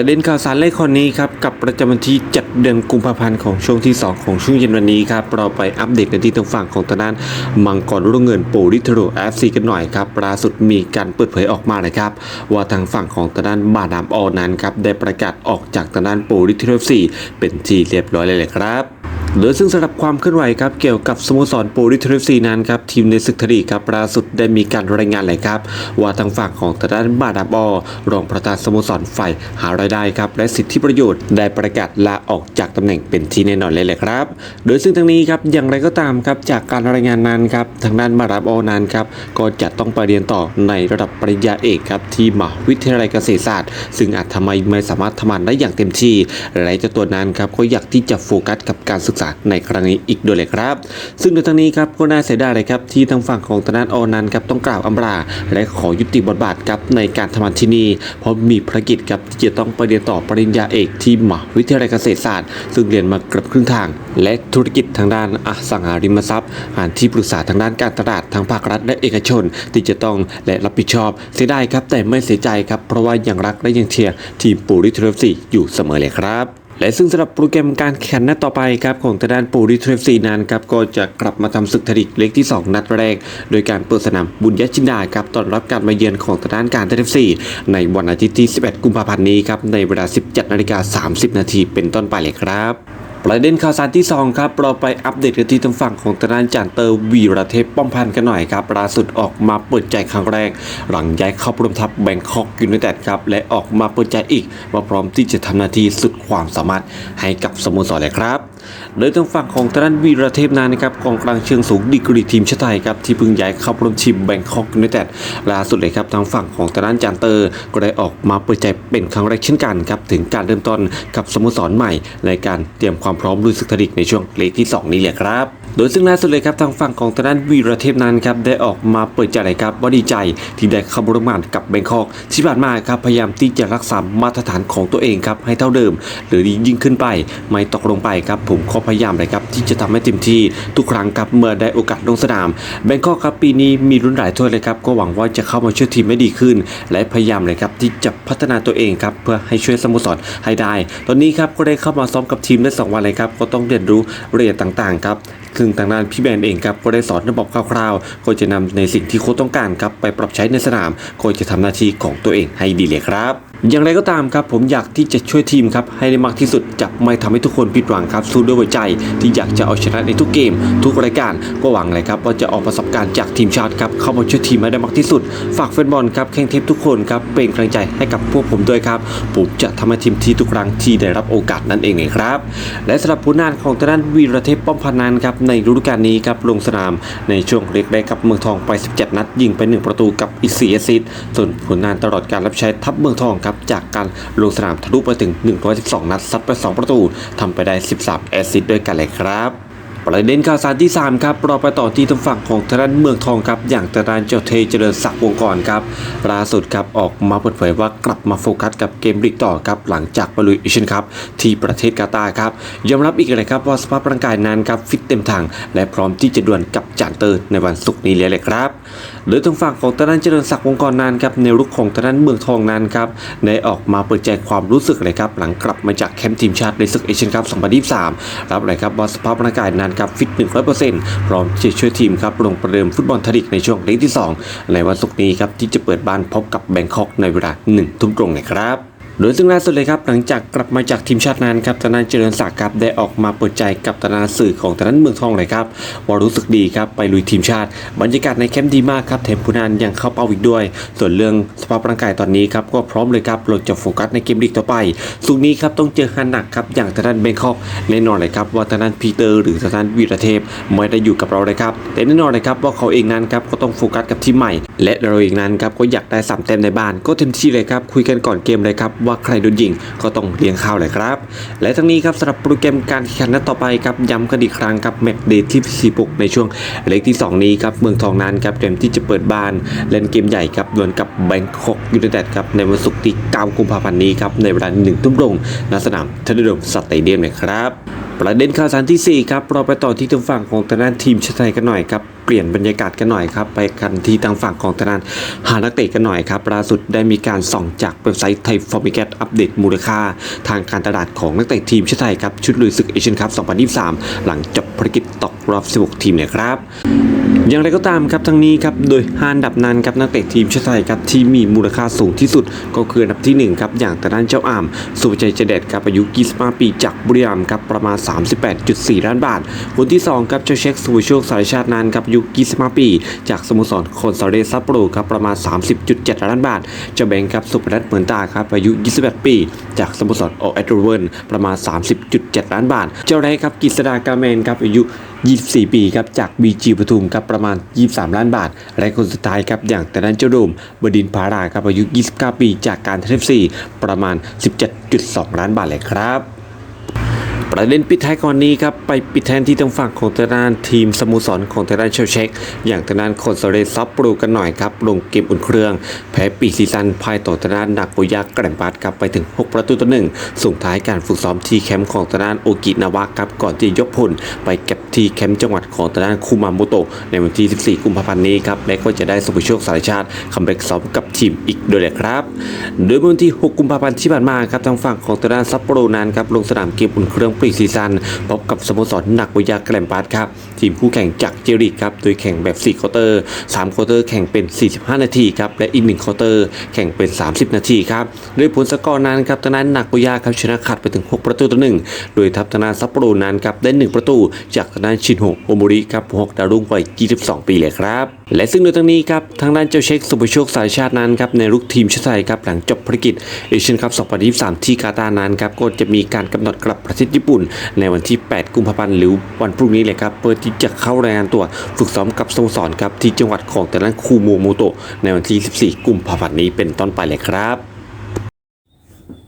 ประเด็นข่าวสารเลขคนนี้ครับกับประจำวันที่7เดือนกุมภาพันธ์ของช่วงที่ 2 ของช่วงเย็นวันนี้ครับเราไปอัปเดตกันที่ทางฝั่งของทางด้านมังกรรุ่งเงินปู่ริทโรเอฟซีกันหน่อยครับล่าสุดมีการเปิดเผยออกมาเลยครับว่าทางฝั่งของทางด้านบาดามออนั้นครับได้ประกาศออกจากทางด้านโปริทโรเอฟซีเป็นที่เรียบร้อยเลยแหละครับ โดยซึ่งสำหรับความเคลื่อนไหวครับเกี่ยวกับสโมสรโปรลิเทรฟซีนั้นครับทีมในศึกทลีครับล่าสุดได้มีการรายงานเลยครับ ว่าทางฝั่งของทาด้านบาดามอรองประธานสโมสรฝ่ายหารายได้ครับและสิทธิประโยชน์ได้ประกาศลาออกจากตำแหน่งเป็นที่แน่นอนเลยแหละครับ โดยซึ่งทางนี้ครับอย่างไรก็ตามครับจากการรายงานนั้นครับทางด้านบาดามอนั้นครับก็จะต้องไปเรียนต่อในระดับปริญญาเอกครับที่มหาวิทยาลัยเกษตรศาสตร์ ซึ่งอาจทำไมไม่สามารถทำงานได้อย่างเต็มที่และเจ้าตัวนั้นครับก็อยากที่จะโฟกัสกับการศึกษาในครั้งนี้อีกด้วยเลยครับ ซึ่งในทางนี้ครับก็น่าเสียดายเลยครับที่ทางฝั่งของทางด้านออนันครับต้องกล่าวอำลาและขอยุติบทบาทครับในการทำงานที่นี่เพราะมีภารกิจครับที่จะต้องไปเรียนต่อปริญญาเอกที่มหาวิทยาลัยเกษตรศาสตร์ ซึ่งเรียนมาเกือบครึ่งทาง และธุรกิจทางด้านอสังหาริมทรัพย์อ่านที่ปรึกษาทางด้านการตลาดทางภาครัฐและเอกชน ที่จะต้องและรับผิดชอบเสียดายครับแต่ไม่เสียใจครับเพราะว่ายังรักและยังเชียร์ทีมปูริเทรฟซีอยู่เสมอเลยครับ และซึ่งสำหรับโปรแกรมการแข่งนัดต่อไปครับของทางด้านปูริเทรฟซีนั้นครับก็จะกลับมาทำศึกทริกเล็กที่ 2 นัดแรก โดยการเปิดสนามบุญยชินดาครับต้อนรับการมาเยือนของทางด้านการเทฟซีในวันอาทิตย์ที่ 11 กุมภาพันธ์นี้ครับในเวลา 17นาฬิกา30 นาทีเป็นต้นไปเลยครับ ประเด็นข่าวสารที่ 2 ครับ เราไปอัปเดตกันที่ทางฝั่งของตนานจานเตอร์วีระเทพป้อมพันธ์กันหน่อยครับล่าสุดออกมาเปิดใจครั้งแรก หลังย้ายเข้าร่วมทัพแบงคอกยูไนเต็ดครับและออกมาเปิดใจอีกว่าพร้อมที่จะทำหน้าที่สุดความสามารถให้กับสโมสรเลยครับ โดยทางฝั่งของทางด้านวีระเทพนันะครับกองกลางเชิงสูงดีกรีทีมชาติไทยครับที่เพิ่งย้ายเข้าร่วมทีมแบงคอกยูไนเต็ดล่าสุดเลยครับทางฝั่งของทางด้านจานเตอร์ ก็ได้ออกมาเปิดใจเป็นครั้งแรกเช่นกันครับถึงการเริ่มต้นกับสโมสรใหม่ ในการเตรียมความพร้อมลุยศึกทลิกในช่วงเลกที่ 2 นี้แหละครับ โดยซึ่งล่าสุดเลยครับทางฝั่งของทางด้านวีระเทพนั้นครับได้ออกมาเปิดใจเลยครับว่าดีใจที่ได้เข้าร่วมงานกับแบงคอกที่ผ่านมาครับพยายามที่จะรักษามาตรฐานของตัวเองครับให้เท่าเดิม หรือดียิ่งขึ้นไปไม่ตกลงไปครับผมก็พยายามเลยครับที่จะทำให้เต็มที่ทุกครั้งครับเมื่อได้โอกาสลงสนามแบงคอกครับปีนี้มีรุ่นหลายถ้วยเลยครับก็หวังว่าจะเข้ามาช่วยทีมให้ดีขึ้น และพยายามเลยครับที่จะพัฒนาตัวเองครับเพื่อให้ช่วยสโมสรให้ได้ ตอนนี้ครับก็ได้เข้ามาซ้อมกับทีมได้สองวันเลยครับก็ต้องเรียนรู้เอียดต่างๆครับซึ่งทางด้านพี่แบนเองครับก็ได้สอนระบบคร่าวๆก็จะนำในสิ่งที่โค้ชต้องการครับไปปรับใช้ในสนามก็จะทำหน้าที่ของตัวเองให้ดีเลยครับ อย่างไรก็ตามครับผมอยากที่จะช่วยทีมครับให้ได้มากที่สุดจะไม่ทำให้ทุกคนผิดหวังครับสู้ด้วยหัวใจที่อยากจะเอาชนะในทุกเกม ทุกรายการก็หวังเลยครับว่าจะออกประสบการณ์จากทีมชาติครับเข้ามาช่วยทีมให้ได้มากที่สุด ฝากแฟนบอลครับแข่งเทปทุกคนครับเป็นกำลังใจให้กับพวกผมด้วยครับผมจะทำให้ทีมที่ทุกครั้งที่ได้รับโอกาสนั่นเองเลยครับและสำหรับผลงานของทางด้านวีรเทพป้อมพันนันครับในฤดูกาลนี้ครับลงสนามในช่วงเล็กได้กับเมืองทองไป 17 นัดยิงไป 1 ประตูกับอีก4แอสซิสต์ส่วนผลงานตลอดการรับใช้ทัพเมืองทองครับจากการลงสนามทะลุไปถึง 112 นัดซัดไป 2 ประตูทำไปได้ 13 แอสซิสต์ด้วยกันเลยครับ ประเด็นข่าวสารที่ 3 ครับเราไปต่อที่ทางฝั่งของทางด้านเมืองทองครับ อย่างทางด้านเจ้าเทเจริญศักดิ์วงกรครับล่าสุดครับออกมาเปิดเผยว่ากลับมาโฟกัสกับเกมลีกต่อครับหลังจากไปลุยเอเชียนคัพที่ประเทศกาตาร์ครับยอมรับอีกเลยครับว่าสภาพร่างกายนั้นครับฟิตเต็มทาง และพร้อมที่จะดวลกับจานเตอร์ในวันศุกร์นี้เลยเลยครับโดยทางฝั่งของทางด้านเจริญศักดิ์วงกรนั้นครับในรุกของทางด้านเมืองทองนั้นครับได้ออกมาเปิดใจความรู้สึกเลยครับหลังกลับมาจากแคมป์ทีมชาติในศึกเอเชียนคัพ2023รับเลยครับว่าสภาพร่างกายนั้นครับฟิต 100%พร้อมที่จะช่วยทีมครับลงประเดิมฟุตบอลทริกในช่วงเลกที่ 2 ในวันศุกร์นี้ครับที่จะเปิดบ้านพบกับแบงคอกในเวลา1ทุ่มตรงนะครับ โดยซึ่งล่าสุดเลยครับหลังจากกลับมาจากทีมชาตินั้นครับตนนั้นเจริญศักดิ์ครับได้ออกมาเปิดใจกับตนนั้นสื่อของตนนั้นเมืองทองเลยครับว่ารู้สึกดีครับไปลุยทีมชาติ บรรยากาศในแคมป์ดีมากครับแถมผู้นานยังเข้าเป้าอีกด้วย ส่วนเรื่องสภาพร่างกายตอนนี้ครับก็พร้อมเลยครับเราจะโฟกัสในเกมลีกต่อไปสุกนี้ครับต้องเจอฮันหนักครับอย่างตนนั้นเบงคอกแน่นอนเลยครับว่าตนนั้นพีเตอร์หรือตนนั้นวีระเทพไม่ได้อยู่กับเราเลยครับแต่แน่นอนเลยครับว่าเขาเองนั้นครับก็ต้องโฟกัสกับทีมใหม่ และเราเองนั้นครับก็อยากได้สามแต้มในบ้านก็เต็มที่เลยครับคุยกันก่อนเกมเลยครับว่าใครโดนยิงก็ต้องเลี้ยงข้าวเลยครับ และทั้งนี้ครับสำหรับโปรแกรมการแข่งขันนัดต่อไปครับย้ำกันอีกครั้งครับแมตช์เดทที่46ในช่วงเล็กที่ 2 นี้ครับเมืองทองนั้นครับเตรียมที่จะเปิดบ้านเล่นเกมใหญ่ครับดวลกับแบงคอกยูไนเต็ดครับในวันศุกร์ที่ 9 กุมภาพันธ์นี้ครับในเวลาหนึ่งทุ่มตรงณสนามเทนนิสโดมสเตเดียมนะครับประเด็นข่าวสารทีสี่ 4 ครับเราไปต่อที่ทางฝั่งของทางด้านทีมชาติไทยกันหน่อยครับ เปลี่ยนบรรยากาศกันหน่อยครับ ไปกันที่ทางฝั่งของทางด้านหานักเตะกันหน่อยครับล่าสุดได้มีการส่องจากเว็บไซต์ไทยฟอร์มิเกตอัปเดตมูลค่า ทางการตลาดของนักเตะทีมชาติไทยครับชุดลุยศึกเอเชียนคัพ 2023 หลังจบภารกิจตกรอบ 16 ทีมเนี่ยครับอย่างไรก็ตามครับทั้งนี้ครับโดยห้าอันดับนั้นครับนักเตะทีมชาติไทยครับที่มีมูลค่าสูงที่สุด ก็คืออันดับที่หนึ่งครับอย่างทางด้านเจ้าอามสุภชัยเจเดตครับอายุ 25 ปีจากบุรีรัมย์ครับประมาณ 38.4 ล้านบาท คนที่สองครับเจ้าเช็คสุภโชคสารชาตินั้นครับอายุุ25ปี จากสโมสรโคนซาเรซัปโปโรครับประมาณ 30.7 ล้านบาทเจ้าแบงครับสุพนัทเหมือนตาครับอายุ 28 ปี จากสโมสรโอเอตเวิร์นประมาณ 30.7 ล้านบาท เจ้าไรครับกฤษดากาเมนครับอายุ 24 ปีครับจาก BG ปทุมครับประมาณ 23 ล้านบาท และคนสุดท้ายครับอย่างแต่นั้นเจ้าโดมบดินพาราครับอายุ 29 ปี จากการเทฟซีประมาณ 17.2 ล้านบาทเลยครับ ประเด็นปิดท้ายก่อนนี้ครับไปปิดแทนที่ทางฝั่งของทางด้านทีมสโมสรของทางด้านเชลเช็กอย่างทางด้านคอนเซเรซับปรูกันหน่อยครับลงเกมอุ่นเครื่อง แพ้ปีซีซันภายต่อทางด้านนาโกย่าแกรมปาดครับไปถึง 6 ประตูต่อหนึ่งส่งท้ายการฝึกซ้อมที่แคมป์ของทางด้านโอกินาวะครับก่อนที่ยกพลไปเก็บที่แคมป์จังหวัดของทางด้านคูมาโมโตะในวันที่ 14 กุมภาพันธ์นี้ครับและก็จะได้สุภโชคสารชาติคัมแบ็กซ้อมกับทีมอีกด้วยแหละครับ โดยวันที่ 6 กุมภาพันธ์ที่ผ่านมาครับทางฝั่งของทางด้านซัปโปโรนั้นครับลงสนามเกมอุ่นเครื่องปรีซีซันพบกับสโมสรหนักวิยาแกลมปาร์ดครับ ทีมคู่แข่งจากเจริกครับ โดยแข่งแบบ 4 ควอเตอร์ 3 ควอเตอร์แข่งเป็น 45 นาทีครับ และอีก 1 ควอเตอร์แข่งเป็น 30 นาทีครับโดยผลสกอร์นั้นครับทางด้านหนักวิยาครับชนะขาดไปถึง 6 ประตูต่อ1โดยทัพทางด้าซัปโปโรนั้นครับได้ 1 ประตู จากทางด้านชินโฮโอโมริครับฮอกดาวรุ่งวัย22 ปีเลยครับ และซึ่งโดยทั้งนี้ครับทางด้านเจ้าเช็คสุภโชคสายชาตินั้นครับในลูกทีมชาติไทยครับหลังจบภารกิจเอเชียนคัพ2023 ที่กาตาร์นั้นครับก็จะมีการกำหนดกลับประเทศญี่ปุ่น ในวันที่ 8 กุมภาพันธ์หรือวันพรุ่งนี้เลยครับเพื่อที่จะเข้ารายงานตัวฝึกซ้อมกับสโมสรครับที่จังหวัดของแต่ละคูโมโมโตในวันที่ 14 กุมภาพันธ์นี้เป็นต้นไปเลยครับ